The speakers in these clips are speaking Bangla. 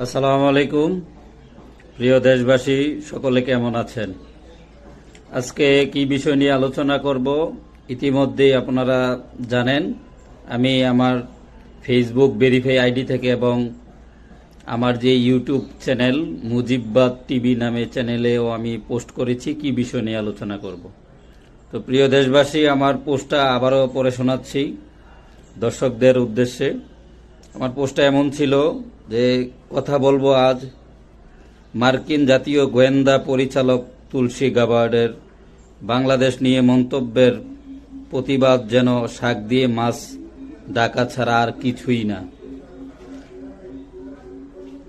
আসসালামু আলাইকুম। প্রিয় দেশবাসী, সকলে কেমন আছেন? আজকে কি বিষয় নিয়ে আলোচনা করব ইতিমধ্যেই আপনারা জানেন, আমি আমার ফেসবুক ভেরিফাই আইডি থেকে এবং আমার যে ইউটিউব চ্যানেল মুজিববাদ টিভি নামে চ্যানেলেও আমি পোস্ট করেছি, কি বিষয় নিয়ে আলোচনা করব। তো প্রিয় দেশবাসী, আমার পোস্টটা আবারও পড়ে শোনাচ্ছি দর্শকদের উদ্দেশ্যে। আমার পোস্টটা এমন ছিল যে কথা বলব আজ, মার্কিন জাতীয় গোয়েন্দা পরিচালক তুলসী গাবার্ডের বাংলাদেশ নিয়ে মন্তব্যের প্রতিবাদ যেন শাক দিয়ে মাছ ডাকা ছাড়া আর কিছুই না।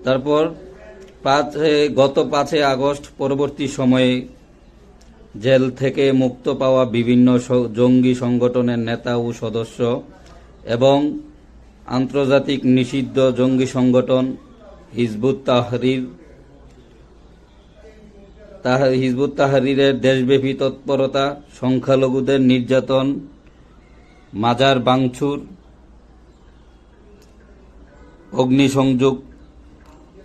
তারপর পাঁচ, গত পাঁচে আগস্ট পরবর্তী সময়ে জেল থেকে মুক্ত পাওয়া বিভিন্ন জঙ্গি সংগঠনের নেতা ও সদস্য এবং আন্তর্জাতিক নিষিদ্ধ জঙ্গি সংগঠন হিজবুত তাহরির। তাহ- হিজবুত তাহরিরের দেশব্যাপী তৎপরতা, সংখ্যালঘুদের নির্যাতন, মাজার বাংচুর অগ্নিসংযোগ,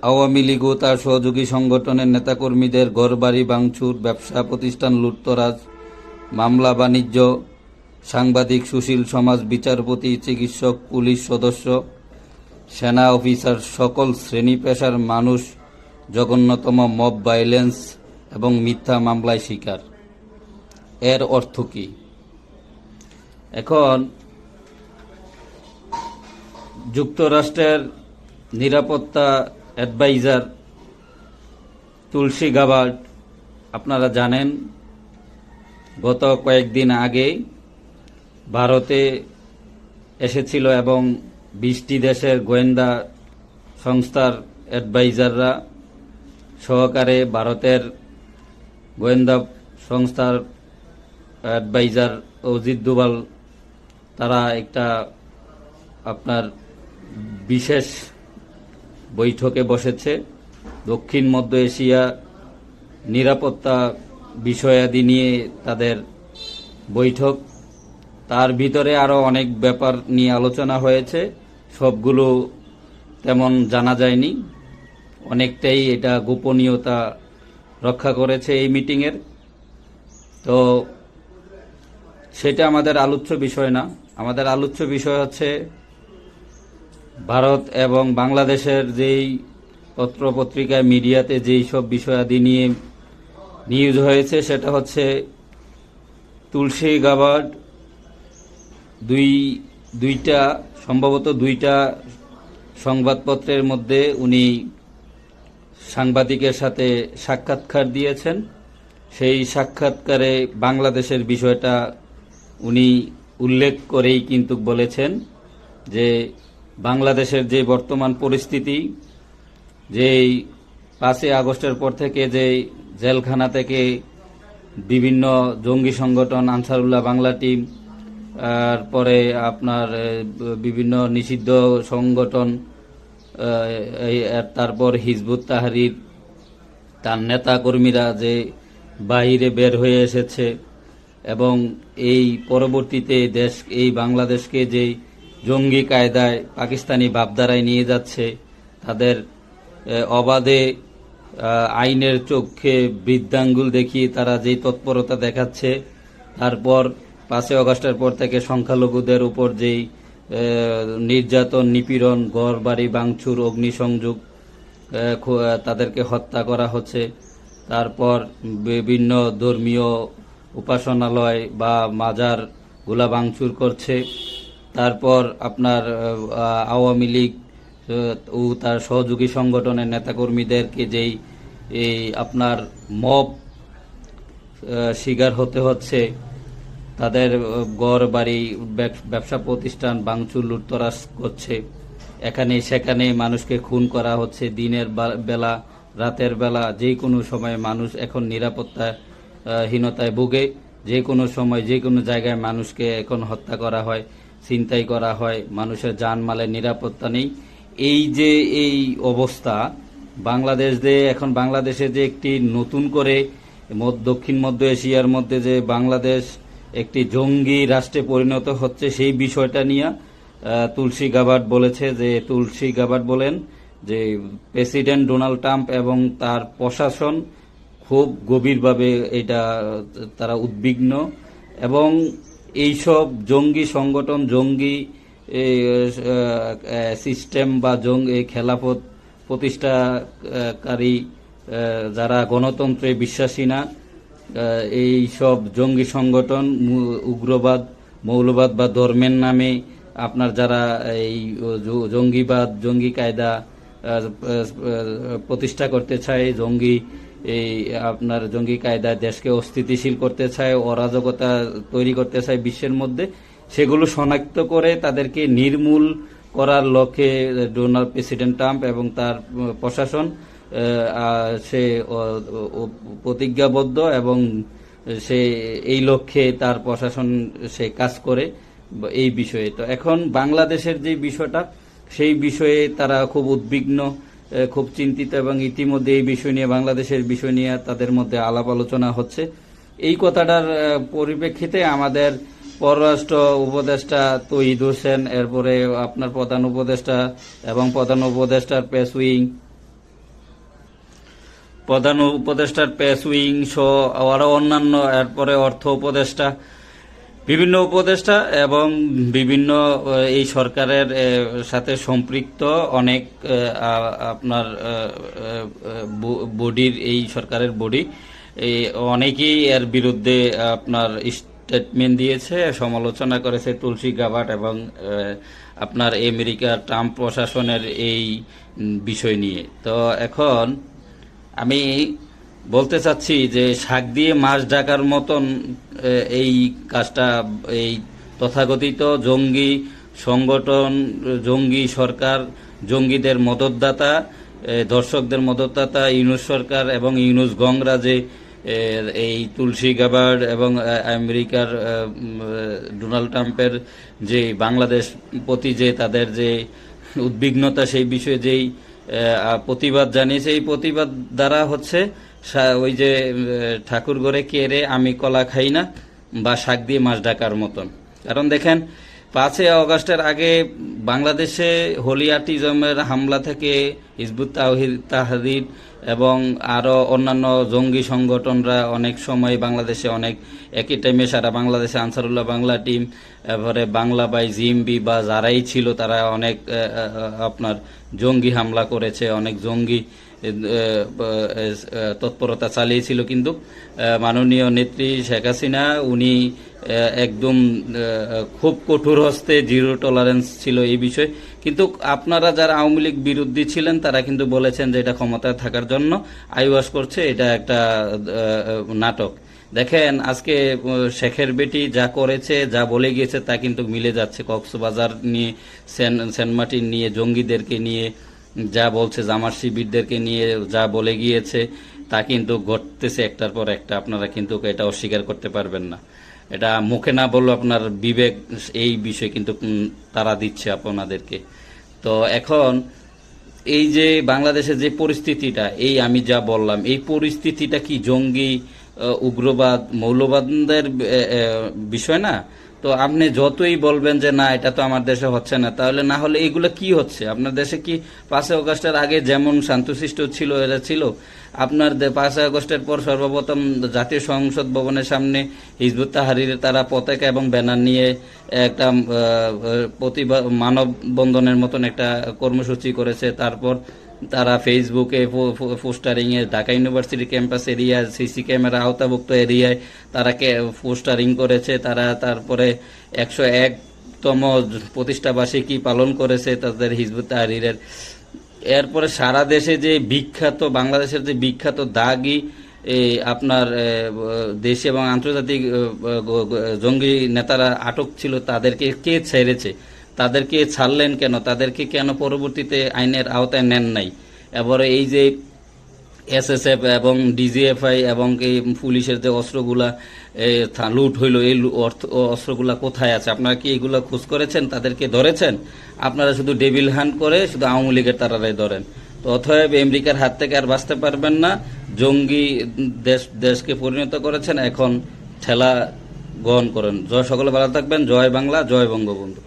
আওয়ামী লীগ ও তার সহযোগী সংগঠনের নেতাকর্মীদের ঘরবাড়ি বাংছুর ব্যবসা প্রতিষ্ঠান লুটতরাজ, মামলা বাণিজ্য সাংবাদিক সুশীল সমাজ বিচারপতি, চিকিৎসক, পুলিশ সদস্য, সেনা অফিসার, সকল শ্রেণি পেশার মানুষ, জঘন্যতম মব ভাইলেন্স এবং মিথ্যা মামলায় শিকার। এর অর্থ কি? এখন, যুক্তরাষ্ট্রের নিরাপত্তা অ্যাডভাইজার তুলসী গাবার্ড আপনারা জানেন, গত কয়েকদিন আগে ভারতে এসেছিল এবং বিশটি দেশের গোয়েন্দা সংস্থার অ্যাডভাইজাররা সহকারে ভারতের গোয়েন্দা সংস্থার অ্যাডভাইজার অজিত দুবাল তারা একটা আপনার বিশেষ বৈঠকে বসেছে। দক্ষিণ মধ্য এশিয়া নিরাপত্তা বিষয়াদি নিয়ে তাদের বৈঠক। তার ভিতরে আরও অনেক ব্যাপার নিয়ে আলোচনা হয়েছে। সবগুলো তেমন জানা যায়নি। অনেকটাই এটা গোপনীয়তা রক্ষা করেছে এই মিটিংয়ের। তো সেটা আমাদের আলোচ্য বিষয় না। আমাদের আলোচ্য বিষয় হচ্ছে ভারত এবং বাংলাদেশের যেই পত্র পত্রিকায় মিডিয়াতে যেই সব বিষয়াদি নিয়ে নিউজ হয়েছে, সেটা হচ্ছে তুলসী গাবার্ড দুই, দুইটা, সম্ভবত দুইটা সংবাদপত্রের মধ্যে উনি সাংবাদিকের সাথে সাক্ষাৎকার দিয়েছেন। সেই সাক্ষাৎকারে বাংলাদেশের বিষয়টা উনি উল্লেখ করেই কিন্তু বলেছেন যে বাংলাদেশের যে বর্তমান পরিস্থিতি, যেই পাঁচই আগস্টের পর থেকে যে জেলখানা থেকে বিভিন্ন জঙ্গি সংগঠন, আনসারুল্লাহ বাংলা টিম আর পরে আপনার বিভিন্ন নিষিদ্ধ সংগঠন তারপর হিজবুত তাহারির, তার নেতা কর্মীরা যে বাহিরে বের হয়ে এসেছে এবং এই পরবর্তীতে দেশ, এই বাংলাদেশকে যে জঙ্গি কায়দায় পাকিস্তানি ভাবধারায় নিয়ে যাচ্ছে, তাদের অবাধে আইনের চোখে বৃদ্ধাঙ্গুল দেখিয়ে তারা যে তৎপরতা দেখাচ্ছে, তারপর পাঁচই অগস্টের পর থেকে সংখ্যালঘুদের উপর যেই নির্যাতন, নিপীড়ন ঘর বাড়ি ভাঙচুর, অগ্নিসংযোগ তাদেরকে হত্যা করা হচ্ছে। তারপর বিভিন্ন ধর্মীয় উপাসনালয় বা মাজারগুলা ভাঙচুর করছে। তারপর আপনার আওয়ামী লীগ ও তার সহযোগী সংগঠনের নেতাকর্মীদেরকে যেই, এই আপনার মব শিকার হতে হচ্ছে। তাদের ঘর বাড়ি ব্যবসা প্রতিষ্ঠান ভাঙচুর লুটতরাজ করছে। এখানে সেখানে মানুষকে খুন করা হচ্ছে দিনের বেলা রাতের বেলা। যে কোনো সময় মানুষ এখন নিরাপত্তা আহ, হীনতায় ভুগে। যে কোনো সময় যে কোনো জায়গায় মানুষকে এখন হত্যা করা হয় ছিনতাই করা হয়। মানুষের জানমালের নিরাপত্তা নেই। এই যে এই অবস্থা বাংলাদেশ যে এখন বাংলাদেশে যে একটি নতুন করে দক্ষিণ মধ্য এশিয়ার মধ্যে যে বাংলাদেশ একটি জঙ্গি রাষ্ট্রে পরিণত হচ্ছে সেই বিষয়টা নিয়ে তুলসী গাবার্ড বলেছে যে, তুলসী গাবার্ড বলেন যে, প্রেসিডেন্ট ডোনাল্ড ট্রাম্প এবং তার প্রশাসন খুব গভীরভাবে এটা, তারা উদ্বিগ্ন এবং এইসব জঙ্গি সংগঠন, জঙ্গি সিস্টেম বা জঙ্গি খেলাফত প্রতিষ্ঠাকারী যারা গণতন্ত্রে বিশ্বাসী না এই সব জঙ্গি সংগঠন উগ্রবাদ, মৌলবাদ বা ধর্মের নামে আপনার যারা এই জঙ্গিবাদ, জঙ্গি কায়দা প্রতিষ্ঠা করতে চায়, জঙ্গি এই আপনার জঙ্গি কায়দায় দেশকে অস্থিতিশীল করতে চায়, অরাজকতা তৈরি করতে চায় বিশ্বের মধ্যে, সেগুলো শনাক্ত করে তাদেরকে নির্মূল করার লক্ষ্যে ডোনাল্ড প্রেসিডেন্ট ট্রাম্প এবং তার প্রশাসন সে প্রতিজ্ঞাবদ্ধ এবং সে এই লক্ষ্যে তার প্রশাসন, সে কাজ করে এই বিষয়ে। তো এখন বাংলাদেশের যে বিষয়টা, সেই বিষয়ে তারা খুব উদ্বিগ্ন খুব চিন্তিত এবং ইতিমধ্যে এই বিষয় নিয়ে, বাংলাদেশের বিষয় নিয়ে তাদের মধ্যে আলাপ আলোচনা হচ্ছে। এই কথাটার পরিপ্রেক্ষিতে আমাদের পররাষ্ট্র উপদেষ্টা তৈদ হোসেন, এরপরে আপনার প্রধান উপদেষ্টা এবং প্রধান উপদেষ্টার প্রেস উইং প্রধান উপদেষ্টার প্রেস উইং সহ আরও অন্যান্য, এরপরে অর্থ উপদেষ্টা, বিভিন্ন উপদেষ্টা এবং বিভিন্ন এই সরকারের সাথে সম্পৃক্ত অনেক আপনার বডির, এই সরকারের বডি অনেকেই এর বিরুদ্ধে আপনার স্টেটমেন্ট দিয়েছে, সমালোচনা করেছে তুলসী গাবাট এবং আপনার আমেরিকার ট্রাম্প প্রশাসনের এই বিষয় নিয়ে। তো এখন আমি বলতে চাচ্ছি যে শাক দিয়ে মাছ ডাকার মতন এই কাজটা, এই তথাকথিত জঙ্গি সংগঠন, জঙ্গি সরকার, জঙ্গিদের মদতদাতা দর্শকদের মদতদাতা, ইউনুস সরকার এবং ইউনুস গংরাজে এই তুলসী গাবার্ড এবং আমেরিকার ডোনাল্ড ট্রাম্পের যে বাংলাদেশ প্রতি যে তাদের যে উদ্বিগ্নতা, সেই বিষয়ে যেই প্রতিবাদ জানিয়েছে। এই প্রতিবাদ দ্বারা হচ্ছে ওই যে ঠাকুর ঘরে কেড়ে আমি কলা খাই না, বা শাক দিয়ে মাছ ডাকার মতন। কারণ দেখেন, পাঁচই অগস্টের আগে বাংলাদেশে হোলি হোলিয়াটিজমের হামলা থেকে হিজবুত তাহিদ তাহাদির এবং আরও অন্যান্য জঙ্গি সংগঠনরা অনেক সময় বাংলাদেশে অনেক একই টাইমে সারা বাংলাদেশে আনসারুল্লাহ বাংলা টিম এরপরে বাংলা বাই জিএমবি বা যারাই ছিল তারা অনেক আপনার জঙ্গি হামলা করেছে, অনেক জঙ্গি তৎপরতা চালিয়েছিল কিন্তু মাননীয় নেত্রী শেখ হাসিনা, উনি একদম খুব কঠোর হস্তে জিরো টলারেন্স ছিল এই বিষয়ে। কিন্তু আপনারা যারা আওয়ামী লীগ বিরোধী ছিলেন, তারা কিন্তু বলেছেন যে এটা ক্ষমতায় থাকার জন্য আইওয়াস করছে, এটা একটা নাটক। দেখেন, আজকে শেখের বেটি যা করেছে, যা বলে গিয়েছে, তা কিন্তু মিলে যাচ্ছে। কক্সবাজার নিয়ে, সেন মার্টিন নিয়ে, জঙ্গিদেরকে নিয়ে যা বলছে জামার শিবিরদেরকে নিয়ে যা বলে গিয়েছে, তা কিন্তু ঘটতেছে একটার পর একটা। আপনারা কিন্তু এটা অস্বীকার করতে পারবেন না। এটা মুখে না বললেও আপনার বিবেক এই বিষয়ে কিন্তু তারা দিচ্ছে আপনাদেরকে। তো এখন এই যে বাংলাদেশের যে পরিস্থিতিটা, এই আমি যা বললাম, এই পরিস্থিতিটা কি জঙ্গি উগ্রবাদ মৌলবাদের বিষয় না? তো আপনি যতই বলবেন যে না, এটা তো আমার দেশে হচ্ছে না, তাহলে না হলে এগুলো কি হচ্ছে? আপনার দেশে কি পাঁচই আগস্টের আগে যেমন শান্তশিষ্ট ছিল, এরা ছিল? আপনার পাঁচই আগস্টের পর সর্বপ্রথম জাতীয় সংসদ ভবনের সামনে হিজবুত তাহারির তারা পতাকা এবং ব্যানার নিয়ে একটা প্রতিবাদ মানববন্ধনের মতন একটা কর্মসূচি করেছে। তারপর তারা ফেসবুকে পোস্টারিং এ, Dhaka university campus area CC camera আওতাভুক্ত এরিয়ায় তারা পোস্টারিং করেছে। তারা তারপরে একশো একতম প্রতিষ্ঠা বার্ষিকী পালন করেছে তাদের হিজবুত তাহরিরের। এরপরে সারা দেশে যে বিখ্যাত, বাংলাদেশের যে বিখ্যাত দাগি এই আপনার দেশে এবং আন্তর্জাতিক জঙ্গি নেতারা আটক ছিল, তাদেরকে কে ছেড়েছে? তাদেরকে ছাড়লেন কেন? তাদেরকে কেন পরবর্তীতে আইনের আওতায় নেন নাই? এবারে এই যে এসএসএফ এবং ডিজিএফআই এবং এই পুলিশের যে অস্ত্রগুলা লুট হইল, এই অর্থ- অস্ত্রগুলা কোথায় আছে? আপনারা কি এগুলা খোঁজ করেছেন? তাদেরকে ধরেছেন? আপনারা শুধু ডেবিল হ্যান্ড করে শুধু আওয়ামী লীগের তারারাই ধরেন। তো অথব আমেরিকার হাত থেকে আর বাঁচতে পারবেন না। জঙ্গি দেশ, দেশকে পরিণত করেছেন। এখন ঠেলা গ্রহণ করেন। জয় সকলে ভালো থাকবেন। জয় বাংলা, জয় বঙ্গবন্ধু।